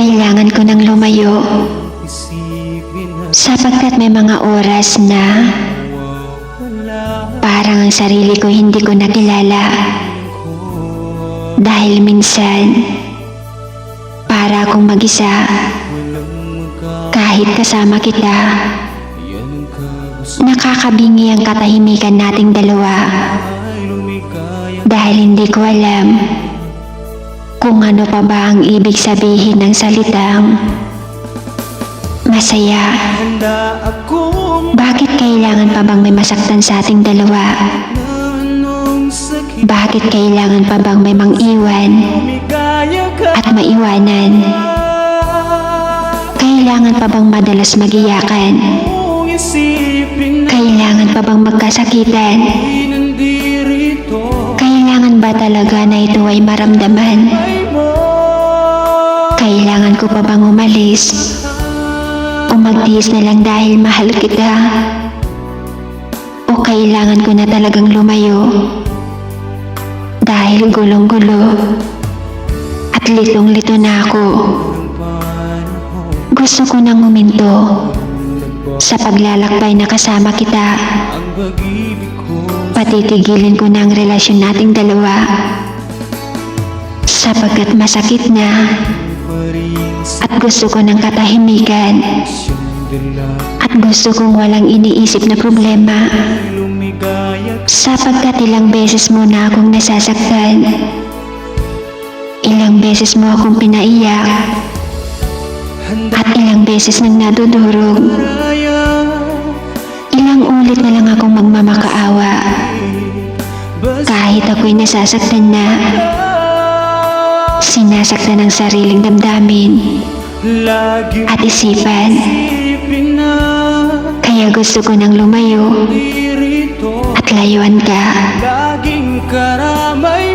Kailangan ko nang lumayo sapagkat may mga oras na parang ang sarili ko hindi ko nakilala. Dahil minsan, para akong mag-isa kahit kasama kita. Nakakabingi ang katahimikan nating dalawa dahil hindi ko alam kung ano pa ba ang ibig sabihin ng salitang masaya. Bakit kailangan pa bang may masaktan sa ating dalawa? Bakit kailangan pa bang may mang-iwan at maiwanan? Kailangan pa bang madalas magiyakan? Kailangan pa bang magkasakitan? Kailangan ba talaga na ito ay maramdaman? Kailangan ko pa bang umalis? O magtiis na lang dahil mahal kita? O kailangan ko na talagang lumayo? Dahil gulong-gulo at litong-lito na ako. Gusto ko nang uminto sa paglalakbay na kasama kita. Patitigilin ko na ang relasyon nating dalawa. Sapagkat masakit na at gusto ko ng katahimikan at gusto kong walang iniisip na problema. Sapagkat ilang beses mo na akong nasasaktan. Ilang beses mo akong pinaiyak at ilang beses nang nadudurog. Ilang ulit na lang akong magmamakaawa kahit ako'y nasasaktan na. Sinasaktan ng sariling damdamin at isipan. Kaya gusto ko nang lumayo at layuan ka. Laging karamay